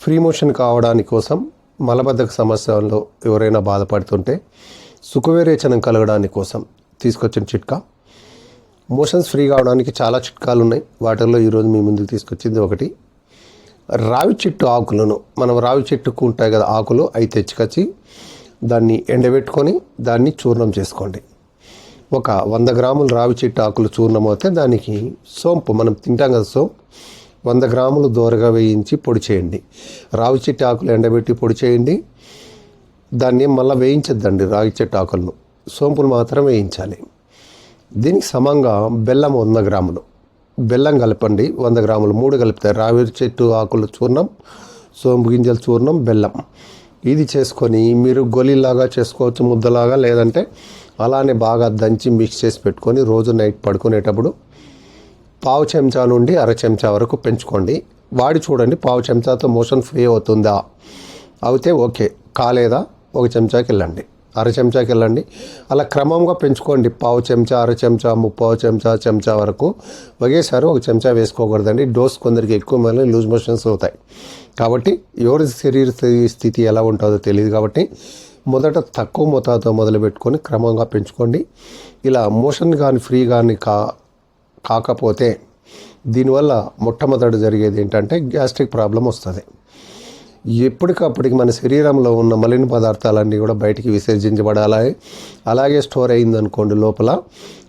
Free motion కావడానికి కోసం మలబద్ధక సమస్యల్లో ఎవరైనా బాధపడుతుంటే సుఖవిరేచనం కలగడానికి కోసం తీసుకొచ్చిన చిట్కా. మోషన్స్ ఫ్రీ కావడానికి చాలా చిట్కాలు ఉన్నాయి వాటిల్లో ఈరోజు మీ ముందుకు తీసుకొచ్చింది ఒకటి. రావి చెట్టు ఆకులను మనం రావి చెట్టుకు ఉంటాయి కదా ఆకులు అవి తెచ్చుకొచ్చి దాన్ని ఎండబెట్టుకొని దాన్ని చూర్ణం చేసుకోండి. ఒక వంద గ్రాములు రావి చెట్టు ఆకులు చూర్ణం అయితే దానికి సోంపు మనం తింటాం కదా సోంపు. వంద గ్రాములు దోరగా వేయించి పొడి చేయండి. రావి చెట్టు ఆకులు ఎండబెట్టి పొడి చేయండి. దాన్ని మళ్ళీ వేయించద్దండి రావి చెట్టు ఆకులను. సోంపులు మాత్రం వేయించాలి. దీనికి సమంగా బెల్లం వంద గ్రాములు. బెల్లం కలపండి. వంద గ్రాములు. మూడు కలుపుతాయి రావి చెట్టు ఆకులు చూర్ణం సోంపు గింజల చూర్ణం బెల్లం. ఇది చేసుకొని మీరు గొలిలాగా చేసుకోవచ్చు ముద్దలాగా లేదంటే అలానే బాగా దంచి మిక్స్ చేసి పెట్టుకొని రోజు నైట్ పడుకునేటప్పుడు పావు చెంచా నుండి అర చెంచా వరకు పెంచుకోండి. వాడి చూడండి పావు చెంచాతో మోషన్ ఫ్రీ అవుతుందా? అయితే ఓకే. కాలేదా? ఒక చెంచాకి వెళ్ళండి. అర చెంచాకి వెళ్ళండి. అలా క్రమంగా పెంచుకోండి. పావు చెంచా అర చెంచా ముప్పావు చెంచా చెంచా వరకు. ఒకేసారి ఒక చెంచా వేసుకోకూడదండి. డోస్ కొందరికి ఎక్కువ మళ్ళీ లూజ్ మోషన్స్ అవుతాయి. కాబట్టి ఎవరి శరీర స్థితి ఎలా ఉంటుందో తెలియదు కాబట్టి మొదట తక్కువ మోతాదుతో మొదలు పెట్టుకొని క్రమంగా పెంచుకోండి. ఇలా మోషన్ కానీ ఫ్రీ కానీ కా కాకపోతే దీనివల్ల మొట్టమొదటి జరిగేది ఏంటంటే గ్యాస్ట్రిక్ ప్రాబ్లం వస్తుంది. ఎప్పటికప్పటికి మన శరీరంలో ఉన్న మలిన పదార్థాలన్నీ కూడా బయటికి విసర్జించబడాలి. అలాగే స్టోర్ అయిందనుకోండి లోపల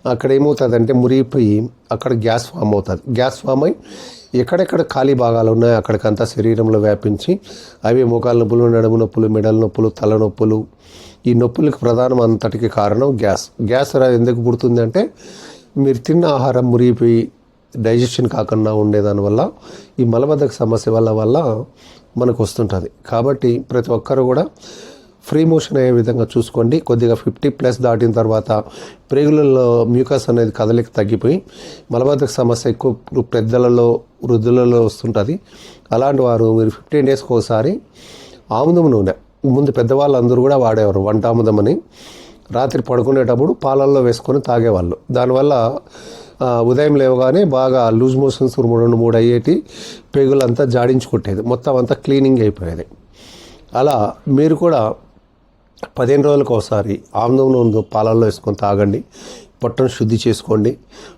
అక్కడ ఏమవుతుందంటే మురిగిపోయి అక్కడ గ్యాస్ ఫామ్ అవుతుంది. గ్యాస్ ఫామ్ అయి ఎక్కడెక్కడ ఖాళీ భాగాలు ఉన్నాయో అక్కడికంతా శరీరంలో వ్యాపించి అవి మోకాల నొప్పులు నడుము నొప్పులు మెడల నొప్పులు తలనొప్పులు ఈ నొప్పులకు ప్రధానం అంతటికి కారణం గ్యాస్. గ్యాస్ రా- ఎందుకు పుడుతుందంటే మీరు తిన్న ఆహారం మురిగిపోయి డైజెషన్ కాకుండా ఉండేదానివల్ల ఈ మలబద్ధక సమస్య వల్ల వల్ల మనకు వస్తుంటుంది. కాబట్టి ప్రతి ఒక్కరు కూడా ఫ్రీ మోషన్ అయ్యే విధంగా చూసుకోండి. కొద్దిగా ఫిఫ్టీ ప్లస్ దాటిన తర్వాత ప్రేగులలో మ్యూకస్ అనేది కదలిక తగ్గిపోయి మలబద్ధక సమస్య ఎక్కువ పెద్దలలో వృద్ధులలో వస్తుంటుంది. అలాంటి వారు మీరు ఫిఫ్టీన్ డేస్కి ఒకసారి ఆముదం నూనె. ముందు పెద్దవాళ్ళందరూ కూడా వాడేవారు వంట ఆముదం అని. రాత్రి పడుకునేటప్పుడు పాలల్లో వేసుకొని తాగేవాళ్ళు. దానివల్ల ఉదయం లేవగానే బాగా లూజ్ మోషన్స్ రెండు మూడు అయ్యేటి పేగులంతా జాడించుకుంటేది మొత్తం అంతా క్లీనింగ్ అయిపోయేది. అలా మీరు కూడా పదిహేను రోజులకు ఒకసారి ఆమ్లం నూనె పాలల్లో వేసుకొని తాగండి. పొట్టను శుద్ధి చేసుకోండి.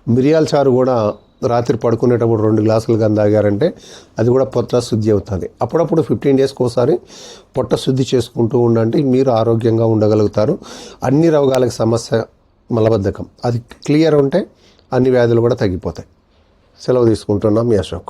మిరియాల చారు కూడా రాత్రి పడుకునేటప్పుడు రెండు గ్లాసులు కానీ తాగారంటే అది కూడా పొట్ట శుద్ధి అవుతుంది. అప్పుడప్పుడు ఫిఫ్టీన్ డేస్కి ఒకసారి పొట్ట శుద్ధి చేసుకుంటూ ఉండండి. మీరు ఆరోగ్యంగా ఉండగలుగుతారు. అన్ని రోగాలకు సమస్య మలబద్ధకం. అది క్లియర్ ఉంటే అన్ని వ్యాధులు కూడా తగ్గిపోతాయి. సెలవు తీసుకుంటున్నాం మీ అశోక్.